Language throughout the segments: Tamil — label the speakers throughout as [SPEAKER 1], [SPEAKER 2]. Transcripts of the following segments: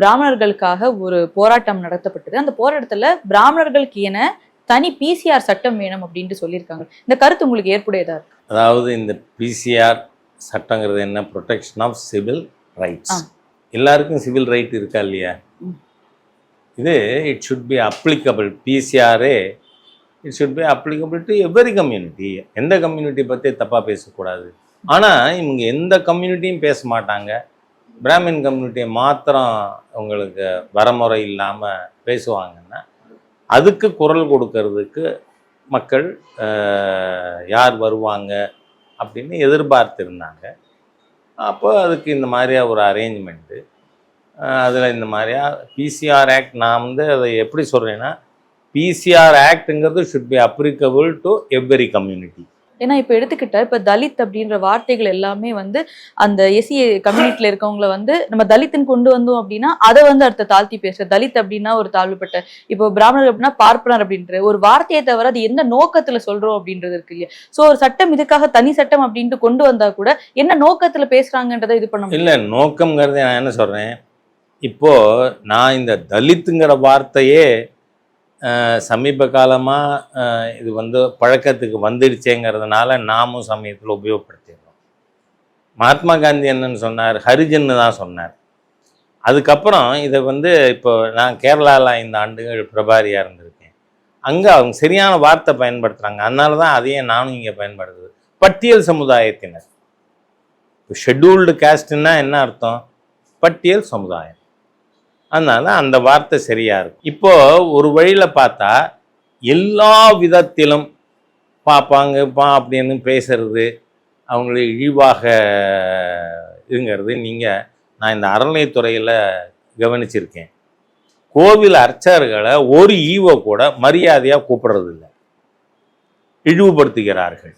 [SPEAKER 1] பிராமணர்களுக்காக ஒரு போராட்டம் நடத்தப்பட்டது. அந்த போராட்டத்துல பிராமணர்களுக்கு என தனி பிசிஆர் சட்டம் வேணும் அப்படின்ட்டு சொல்லியிருக்காங்க. இந்த கருத்து உங்களுக்கு ஏற்புடையதா இருக்கு?
[SPEAKER 2] அதாவது இந்த பிசிஆர் சட்டங்கிறது என்ன? Protection of civil rights. எல்லாருக்கும் சிவில் ரைட் இருக்கா இல்லையா. இது it should be applicable பிசிஆரே it should be applicable to every community எந்த கம்யூனிட்டி பற்றி தப்பாக பேசக்கூடாது. ஆனால் இவங்க எந்த கம்யூனிட்டியும் பேச மாட்டாங்க. பிராமின் கம்யூனிட்டியை மாத்திரம் உங்களுக்கு வரமுறை இல்லாமல் பேசுவாங்கன்னா அதுக்கு குரல் கொடுக்கறதுக்கு மக்கள் யார் வருவாங்க அப்படின்னு எதிர்பார்த்துருந்தாங்க. அப்போ அதுக்கு இந்த மாதிரியா ஒரு அரேஞ்ச்மெண்ட்டு அதில் இந்த மாதிரியா பிசிஆர் ஆக்ட் நான் வந்து அதை எப்படி சொல்கிறேன்னா PCR ஆக்ட்டுங்கிறது should be applicable to every community
[SPEAKER 1] ஏன்னா இப்போ எடுத்துக்கிட்டா இப்போ தலித் அப்படின்ற வார்த்தைகள் எல்லாமே வந்து அந்த எஸ்சி கம்யூனிட்டியில் இருக்கவங்கள வந்து நம்ம தலித்துன்னு கொண்டு வந்தோம் அப்படின்னா அதை வந்து அடுத்த தாழ்த்தி பேசுற. தலித் அப்படின்னா ஒரு தாழ்வுபட்ட இப்போ பிராமணர் அப்படின்னா பார்ப்பனர் அப்படின்ற ஒரு வார்த்தையை தவிர அது என்ன நோக்கத்துல சொல்றோம் அப்படின்றது இருக்கு இல்லையா? சோ ஒரு சட்டம் இதுக்காக தனி சட்டம் அப்படின்ட்டு கொண்டு வந்தா கூட என்ன நோக்கத்துல பேசுறாங்கன்றதை இது பண்ண
[SPEAKER 2] இல்லை நோக்கம்ங்கிறது நான் என்ன சொல்றேன்? இப்போ நான் இந்த தலித்துங்கிற வார்த்தையே சமீப காலமாக இது வந்து பழக்கத்துக்கு வந்துடுச்சேங்கிறதுனால நாமும் சமயத்தில் உபயோகப்படுத்திடுறோம். மகாத்மா காந்தி என்னன்னு சொன்னார் ஹரிஜன்னு தான் சொன்னார். அதுக்கப்புறம் இதை வந்து இப்போ நான் கேரளாவில் ஐந்து ஆண்டுகள் பிரபாரியாக இருந்திருக்கேன். அங்கே அவங்க சரியான வார்த்தை பயன்படுத்துகிறாங்க அதனால தான் அதையே நானும் இங்கே பயன்படுத்துது. பட்டியல் சமுதாயத்தினர். இப்போ ஷெட்யூல்டு காஸ்ட்னா என்ன அர்த்தம்? பட்டியல் சமுதாயம். அதனால அந்த வார்த்தை சரியா இருக்கும். இப்போ ஒரு வழியில் பார்த்தா எல்லா விதத்திலும் பார்ப்பாங்க பா அப்படின்னு பேசுறது அவங்களை இழிவாக இருங்கிறது நீங்கள் நான் இந்த அறநிலைத்துறையில் கவனிச்சிருக்கேன். கோவில் அர்ச்சகர்களை ஒரு ஈவோ கூட மரியாதையாக கூப்பிடுறதில்லை. இழிவுபடுத்துகிறார்கள்.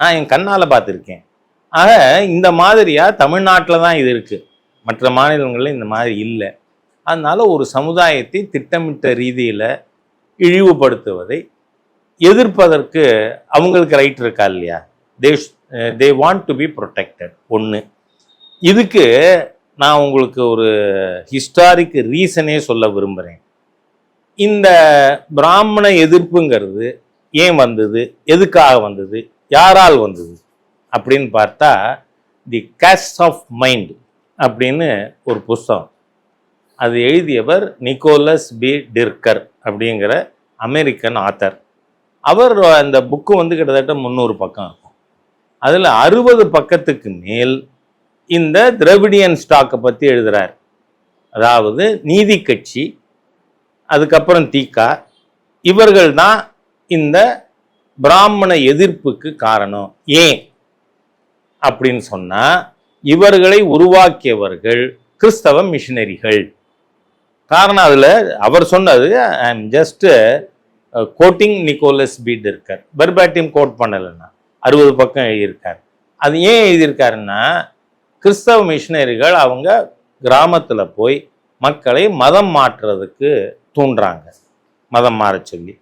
[SPEAKER 2] நான் என் கண்ணால் பார்த்துருக்கேன். ஆக இந்த மாதிரியாக தமிழ்நாட்டில் தான் இது இருக்குது மற்ற மாநிலங்களில் இந்த மாதிரி இல்லை. அதனால் ஒரு சமுதாயத்தை திட்டமிட்ட ரீதியில் இழிவுபடுத்துவதை எதிர்ப்பதற்கு அவங்களுக்கு ரைட் இருக்கா இல்லையா? They they want to be protected ஒன்று இதுக்கு நான் உங்களுக்கு ஒரு ஹிஸ்டாரிக் ரீசனே சொல்ல விரும்புகிறேன் இந்த பிராமண எதிர்ப்புங்கிறது ஏன் வந்தது? எதுக்காக வந்தது? யாரால் வந்தது? அப்படின்னு பார்த்தா தி கேஸ்ட் ஆஃப் மைண்ட் அப்படின்னு ஒரு புஸ்தகம். அது எழுதியவர் நிக்கோலஸ் பி. டிர்கர் அப்படிங்கிற அமெரிக்கன் ஆத்தர். அவர் அந்த புக்கு வந்து கிட்டத்தட்ட முந்நூறு பக்கம் இருக்கும். அதில் அறுபது பக்கத்துக்கு மேல் இந்த திரவிடியன் ஸ்டாக்கை பற்றி எழுதுகிறார் அதாவது நீதி கட்சி அதுக்கப்புறம் தீக்கா இவர்கள் தான் இந்த பிராமண எதிர்ப்புக்கு காரணம். ஏன்? அப்படின்னு சொன்னால் இவர்களை உருவாக்கியவர்கள் கிறிஸ்தவ மிஷினரிகள். காரணம் அதில் அவர் சொன்னது I am just quoting Nicholas beat இருக்கார். பெர்பாட்டியம் கோட் பண்ணலைன்னா அறுபது பக்கம் எழுதியிருக்கார். அது ஏன் எழுதியிருக்காருன்னா கிறிஸ்தவ மிஷினரிகள் அவங்க கிராமத்தில் போய் மக்களை மதம் மாற்றுறதுக்கு தூண்டுறாங்க. மதம் மாற சொல்லி.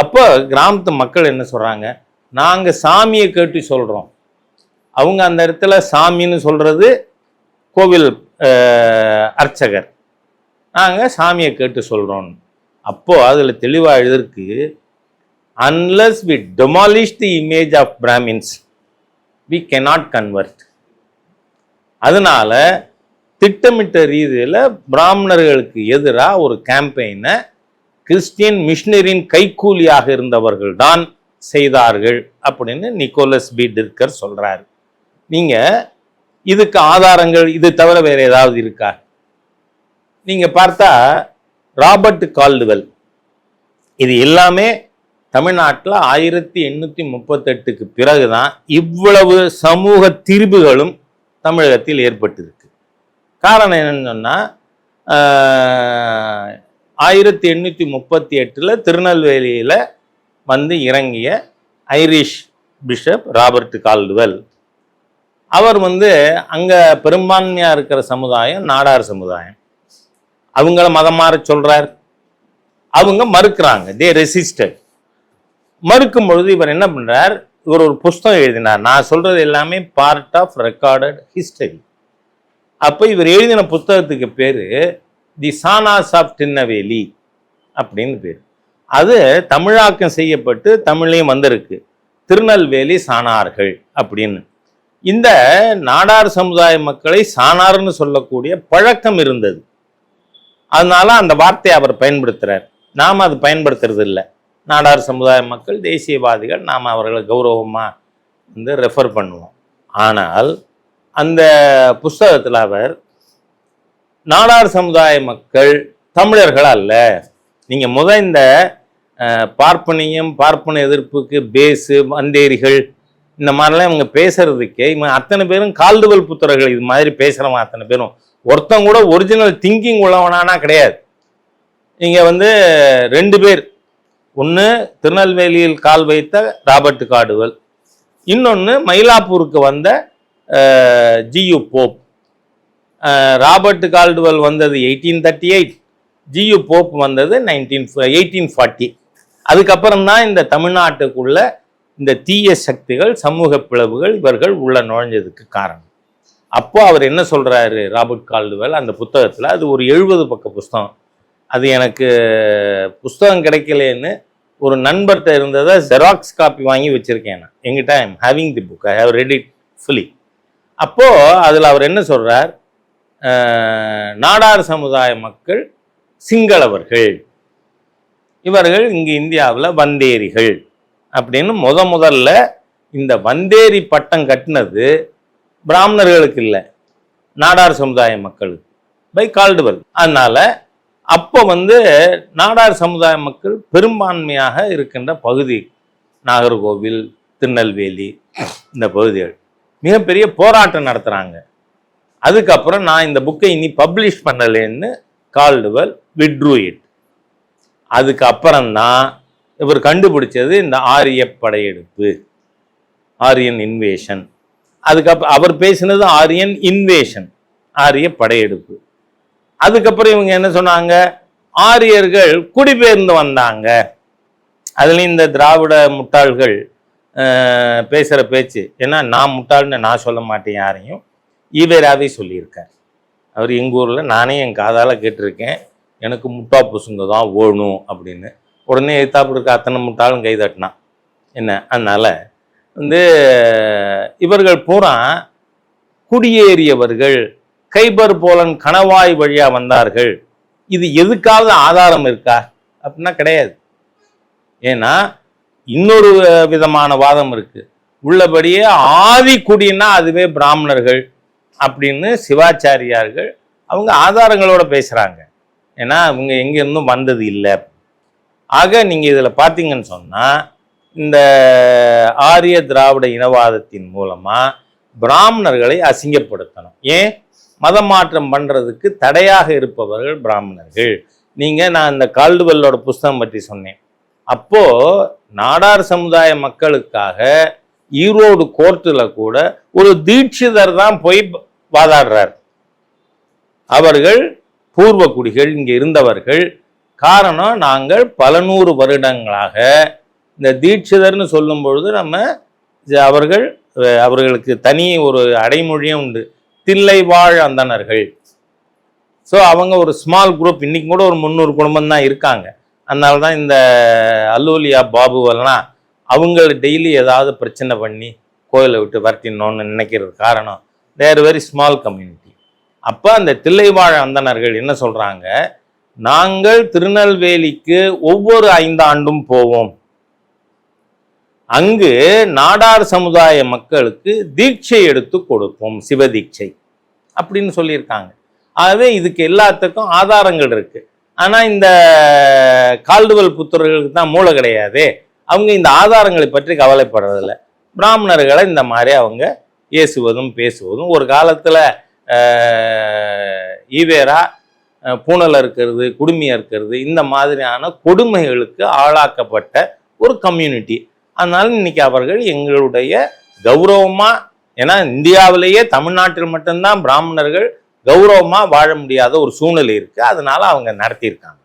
[SPEAKER 2] அப்போ கிராமத்து மக்கள் என்ன சொல்கிறாங்க நாங்கள் சாமியை கேட்டு சொல்கிறோம் அவங்க அந்த இடத்துல சாமின்னு சொல்கிறது கோவில் அர்ச்சகர். நாங்கள் சாமியை கேட்டு சொல்கிறோம் அப்போது அதில் தெளிவாக எழுதிருக்கு unless we demolish the image of Brahmins we cannot convert அதனால திட்டமிட்ட ரீதியில் பிராமணர்களுக்கு எதிராக ஒரு கேம்பெயினை கிறிஸ்டியன் மிஷினரின் கைக்கூலியாக இருந்தவர்கள் தான் செய்தார்கள் அப்படின்னு நிக்கோலஸ் பி டிர்கர் சொல்கிறார் நீங்கள் இதுக்கு ஆதாரங்கள் இது தவிர வேறு ஏதாவது இருக்கா? நீங்கள் பார்த்தா ராபர்ட் கால்டுவெல். இது எல்லாமே தமிழ்நாட்டில் ஆயிரத்தி எண்ணூற்றி முப்பத்தெட்டுக்கு பிறகு தான் இவ்வளவு சமூக திரிபுகளும் தமிழகத்தில் ஏற்பட்டிருக்கு. காரணம் என்னன்னு சொன்னால் ஆயிரத்தி எண்ணூற்றி முப்பத்தி எட்டில் திருநெல்வேலியில் வந்து இறங்கிய ஐரிஷ் பிஷப் ராபர்ட் கால்டுவெல். அவர் வந்து அங்கே பெரும்பான்மையாக இருக்கிற சமுதாயம் நாடார் சமுதாயம். அவங்கள மதம் மாற சொல்றார். அவங்க மறுக்கிறாங்க. தே ரெசிஸ்டட் மறுக்கும் பொழுது இவர் என்ன பண்றார்? இவர் ஒரு புஸ்தகம் எழுதினார். நான் சொல்றது எல்லாமே பார்ட் ஆஃப் ரெக்கார்டட் ஹிஸ்டரி அப்போ இவர் எழுதின புத்தகத்துக்கு பேரு தி சானாஸ் ஆஃப் டின்னவேலி அப்படின்னு பேர். அது தமிழாக்கம் செய்யப்பட்டு தமிழ்லையும் வந்திருக்கு. திருநெல்வேலி சாணார்கள் அப்படின்னு. இந்த நாடார் சமுதாய மக்களை சாணார்னு சொல்லக்கூடிய பழக்கம் இருந்தது. அதனால அந்த வார்த்தையை அவர் பயன்படுத்துறார். நாம் அது பயன்படுத்துறது இல்லை. நாடார் சமுதாய மக்கள் தேசியவாதிகள் நாம் அவர்களை கௌரவமாக வந்து ரெஃபர் பண்ணுவோம். ஆனால் அந்த புஸ்தகத்தில் அவர் நாடார் சமுதாய மக்கள் தமிழர்கள் அல்ல. நீங்கள் முத இந்த பார்ப்பனியம் பார்ப்பன எதிர்ப்புக்கு பேஸு வந்தேரிகள் இந்த மாதிரிலாம் இவங்க பேசுறதுக்கே இவங்க அத்தனை பேரும் கால்துவல் புத்தர்கள் இது மாதிரி பேசுகிறவங்க அத்தனை பேரும். ஒருத்தன் கூட ஒரிஜினல் திங்கிங் உள்ளவனானா கிடையாது. இங்கே வந்து ரெண்டு பேர். ஒன்று திருநெல்வேலியில் கால் வைத்த ராபர்ட் காடுவல் இன்னொன்று மயிலாப்பூருக்கு வந்த G U Pope. Robert Caldwell வந்தது eighteen thirty eight G U Pope வந்தது நைன்டீன் எயிட்டீன் ஃபார்ட்டி அதுக்கப்புறம் தான் இந்த தமிழ்நாட்டுக்குள்ள இந்த தீய சக்திகள் சமூக பிளவுகள் இவர்கள் உள்ள நுழைஞ்சதுக்கு காரணம். அப்போ அவர் என்ன சொல்கிறாரு ராபர்ட் கால்டுவெல் அந்த புத்தகத்தில் அது ஒரு எழுபது பக்க புஸ்தகம். அது எனக்கு புஸ்தகம் கிடைக்கலன்னு ஒரு நண்பர்கிட்ட இருந்ததை ஜெராக்ஸ் காப்பி வாங்கி வச்சுருக்கேன் நான். எங்கிட்ட I'm having the book I have ready fully அப்போது அதில் அவர் என்ன சொல்கிறார் நாடார் சமுதாய மக்கள் சிங்களவர்கள். இவர்கள் இங்கு இந்தியாவில் வந்தேரிகள். அப்படின்னு முத முதல்ல இந்த வந்தேரி பட்டம் கட்டினது பிராமணர்களுக்கு இல்லை. நாடார் சமுதாய மக்களுக்கு. பை கால்டுவல் அதனால் அப்போ வந்து நாடார் சமுதாய மக்கள் பெரும்பான்மையாக இருக்கின்ற பகுதி நாகர்கோவில் திருநெல்வேலி இந்த பகுதிகள். மிகப்பெரிய போராட்டம் நடத்துகிறாங்க அதுக்கப்புறம் நான் இந்த புக்கை இனி பப்ளிஷ் பண்ணலேன்னு கால்டுவல் விட்ரூ இட் அதுக்கப்புறம்தான் இவர் கண்டுபிடிச்சது இந்த ஆரிய படையெடுப்பு ஆரியன் இன்வேஷன் அதுக்கப்புறம் அவர் பேசினது ஆரியன் இன்வேஷன் ஆரிய படையெடுப்பு. அதுக்கப்புறம் இவங்க என்ன சொன்னாங்க? ஆரியர்கள் குடிபெயர்ந்து வந்தாங்க. அதுலேயும் இந்த திராவிட முட்டாள்கள் பேசுகிற பேச்சு ஏன்னா நான் முட்டாள்னு நான் சொல்ல மாட்டேன் யாரையும். ஈவேராவே சொல்லியிருக்கார். அவர் எங்கள் ஊரில் நானே என் காதால் கேட்டிருக்கேன். எனக்கு முட்டா பசுங்க தான் ஓணும் அப்படின்னு. உடனே எதிர்த்தாப்பு இருக்க அத்தனை முட்டாளும் கைதட்டினான் என்ன? அதனால் வந்து இவர்கள் பூரா குடியேறியவர்கள் கைபர் போலன் கணவாய் வழியா வந்தார்கள். இது எதுக்காவது ஆதாரம் இருக்கா? அப்படின்னா கிடையாது. ஏன்னா இன்னொரு விதமான வாதம் இருக்கு. உள்ளபடியே ஆதி குடின்னா அதுவே பிராமணர்கள் அப்படின்னு சிவாச்சாரியார்கள் அவங்க ஆதாரங்களோட பேசுறாங்க. ஏன்னா அவங்க எங்க இருந்தும் வந்தது இல்லை. ஆக நீங்க இதுல பாத்தீங்கன்னு சொன்னா இந்த ஆரிய திராவிட இனவாதத்தின் மூலமாக பிராமணர்களை அசிங்கப்படுத்தணும். ஏன்? மதம் மாற்றம் பண்ணுறதுக்கு தடையாக இருப்பவர்கள் பிராமணர்கள். நீங்கள் நான் இந்த கால்டுவெல்லோட புஸ்தகம் பற்றி சொன்னேன். அப்போது நாடார் சமுதாய மக்களுக்காக ஈரோடு கோர்ட்டில் கூட ஒரு தீட்சிதர் தான் போய் வாதாடுறார். அவர்கள் பூர்வ குடிகள் இங்கே இருந்தவர்கள். காரணம் நாங்கள் பல நூறு வருடங்களாக இந்த தீட்சிதர்னு சொல்லும் பொழுது நம்ம ஜ- அவர்கள் அவர்களுக்கு தனி ஒரு அடைமொழியும் உண்டு. தில்லை வாழ் அந்தணர்கள். ஸோ அவங்க ஒரு ஸ்மால் குரூப் இன்றைக்கி கூட ஒரு முந்நூறு குடும்பம் தான் இருக்காங்க. அதனால தான் இந்த அல்லூலியா பாபுவெல்லாம் அவங்க டெய்லி ஏதாவது பிரச்சனை பண்ணி கோயிலை விட்டு வரட்டினோன்னு நினைக்கிறது காரணம். தேர் வெரி ஸ்மால் கம்யூனிட்டி அப்போ அந்த தில்லைவாழ் அந்தணர்கள் என்ன சொல்கிறாங்க நாங்கள் திருநெல்வேலிக்கு ஒவ்வொரு ஐந்தாண்டும் போவோம். அங்கு நாடார் சமுதாய மக்களுக்கு தீட்சை எடுத்து கொடுப்போம் சிவதீட்சை அப்படின்னு சொல்லியிருக்காங்க. ஆகவே இதுக்கு எல்லாத்துக்கும் ஆதாரங்கள் இருக்கு. ஆனால் இந்த கால்டுவல் புத்தர்களுக்கு தான் மூளை கிடையாதே. அவங்க இந்த ஆதாரங்களை பற்றி கவலைப்படுறதில்ல. பிராமணர்களை இந்த மாதிரி அவங்க ஏசுவதும் பேசுவதும். ஒரு காலத்தில் ஈவேரா பூனல் இருக்கிறது குடுமையா இருக்கிறது இந்த மாதிரியான கொடுமைகளுக்கு ஆளாக்கப்பட்ட ஒரு கம்யூனிட்டி அதனால இன்னைக்கு அவர்கள் எங்களுடைய கௌரவமா ஏன்னா இந்தியாவிலேயே தமிழ்நாட்டில் மட்டும்தான் பிராமணர்கள் கௌரவமா வாழ முடியாத ஒரு சூழ்நிலை இருக்கு. அதனால அவங்க நடத்தியிருக்காங்க.